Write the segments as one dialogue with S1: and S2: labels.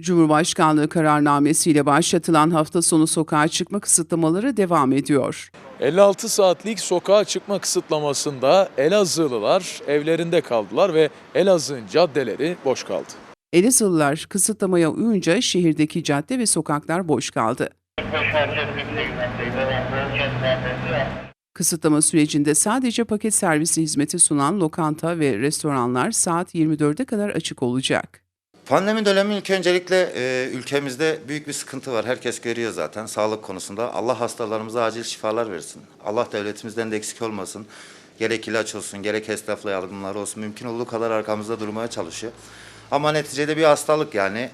S1: Cumhurbaşkanlığı kararnamesiyle başlatılan hafta sonu sokağa çıkma kısıtlamaları devam ediyor.
S2: 56 saatlik sokağa çıkma kısıtlamasında Elazığlılar evlerinde kaldılar ve Elazığ'ın caddeleri boş kaldı.
S1: Elazığlılar kısıtlamaya uyunca şehirdeki cadde ve sokaklar boş kaldı. Kısıtlama sürecinde sadece paket servisi hizmeti sunan lokanta ve restoranlar saat 24'e kadar açık olacak.
S3: Pandemi dönemi ilk öncelikle e, ülkemizde büyük bir sıkıntı var. Herkes görüyor zaten sağlık konusunda. Allah hastalarımıza acil şifalar versin. Allah devletimizden de eksik olmasın. Gerek ilaç olsun, gerek esnafla yardımlar olsun. Mümkün olduğu kadar arkamızda durmaya çalışıyor. Ama neticede bir hastalık yani.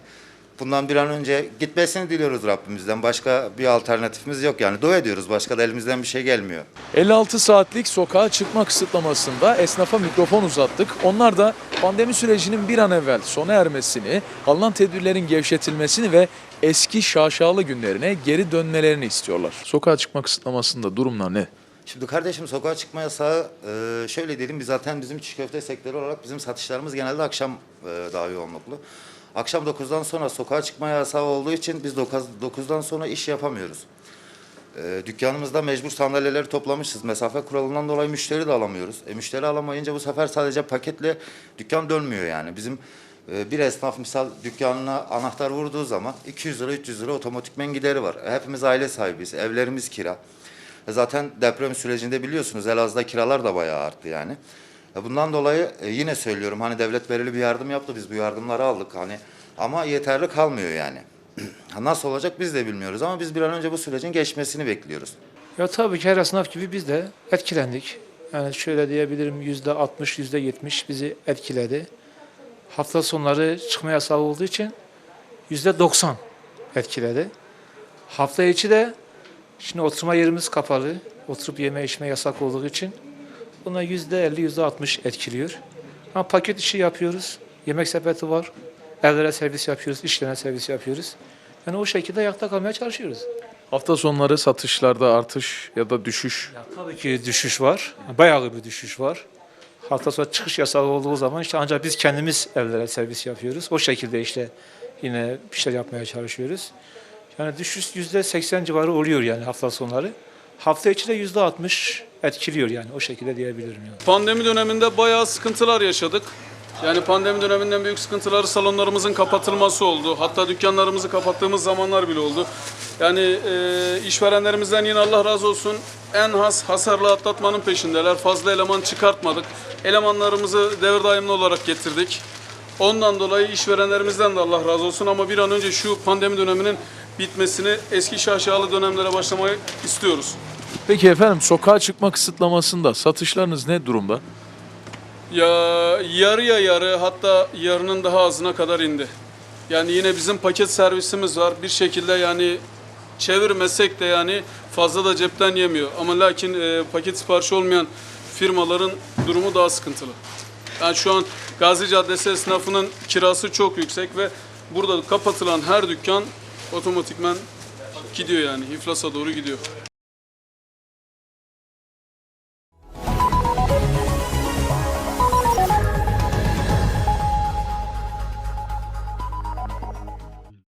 S3: Bundan bir an önce gitmesini diliyoruz Rabbimizden. Başka bir alternatifimiz yok yani. Dua ediyoruz. Başka da elimizden bir şey gelmiyor.
S2: 56 saatlik sokağa çıkma kısıtlamasında esnafa mikrofon uzattık. Onlar da pandemi sürecinin bir an evvel sona ermesini, alınan tedbirlerin gevşetilmesini ve eski şaşalı günlerine geri dönmelerini istiyorlar. Sokağa çıkma kısıtlamasında durumlar ne?
S3: Şimdi kardeşim sokağa çıkma yasağı e, şöyle diyelim biz zaten bizim çiğ köfte sektörü olarak bizim satışlarımız genelde akşam e, daha yoğunluklu. Akşam 9'dan sonra sokağa çıkma yasağı olduğu için biz 9, 9'dan sonra iş yapamıyoruz. E, dükkanımızda mecbur sandalyeleri toplamışız. Mesafe kuralından dolayı müşteri de alamıyoruz. E, müşteri alamayınca bu sefer sadece paketle dükkan dönmüyor yani. Bizim e, bir esnaf misal dükkanına anahtar vurduğu zaman 200 lira 300 lira otomatikmen gideri var. Hepimiz aile sahibiyiz. Evlerimiz kira. E, Zaten deprem sürecinde biliyorsunuz Elazığ'da kiralar da bayağı arttı yani. Bundan dolayı e, yine söylüyorum hani devlet belirli bir yardım yaptı biz bu yardımları aldık hani ama yeterli kalmıyor yani. Nasıl olacak biz de bilmiyoruz ama biz bir an önce bu sürecin geçmesini bekliyoruz.
S4: Ya tabii ki her esnaf gibi biz de etkilendik. Yani şöyle diyebilirim yüzde 60, yüzde 70 bizi etkiledi. Hafta sonları çıkma yasağı olduğu için yüzde 90 etkiledi. Hafta içi de şimdi oturma yerimiz kapalı. Oturup yeme içme yasak olduğu için buna yüzde 50, yüzde 60 etkiliyor. Ama paket işi yapıyoruz. Yemek sepeti var. Evlere servis yapıyoruz, işlerine servis yapıyoruz. Yani o şekilde ayakta kalmaya çalışıyoruz.
S2: Hafta sonları satışlarda artış ya da düşüş
S4: Ya tabii ki düşüş var. Bayağı bir düşüş var. Hafta sonu çıkış yasağı olduğu zaman işte ancak biz kendimiz evlere servis yapıyoruz. O şekilde işte yine bir şeyler yapmaya çalışıyoruz. Yani düşüş yüzde 80 civarı oluyor yani hafta sonları. Hafta içi de yüzde 60 etkiliyor yani o şekilde diyebilirim yani.
S5: Pandemi döneminde bayağı sıkıntılar yaşadık. Yani pandemi döneminden büyük sıkıntıları salonlarımızın kapatılması oldu. Hatta dükkanlarımızı kapattığımız zamanlar bile oldu. Yani e, işverenlerimizden yine Allah razı olsun en has hasarlı atlatmanın peşindeler. Fazla eleman çıkartmadık. Elemanlarımızı devir daimli olarak getirdik. Ondan dolayı işverenlerimizden de Allah razı olsun ama bir an önce şu pandemi döneminin bitmesini eski şaşalı dönemlere başlamayı istiyoruz.
S2: Peki efendim sokağa çıkma kısıtlamasında satışlarınız ne durumda?
S5: Ya yarıya yarı hatta yarının daha azına kadar indi. Yani yine bizim paket servisimiz var. Bir şekilde yani çevirmesek de yani fazla da cepten yemiyor. Ama lakin e, paket siparişi olmayan firmaların durumu daha sıkıntılı. Yani şu an Gazi Caddesi esnafının kirası çok yüksek ve burada kapatılan her dükkan otomatikmen gidiyor yani iflasa doğru gidiyor.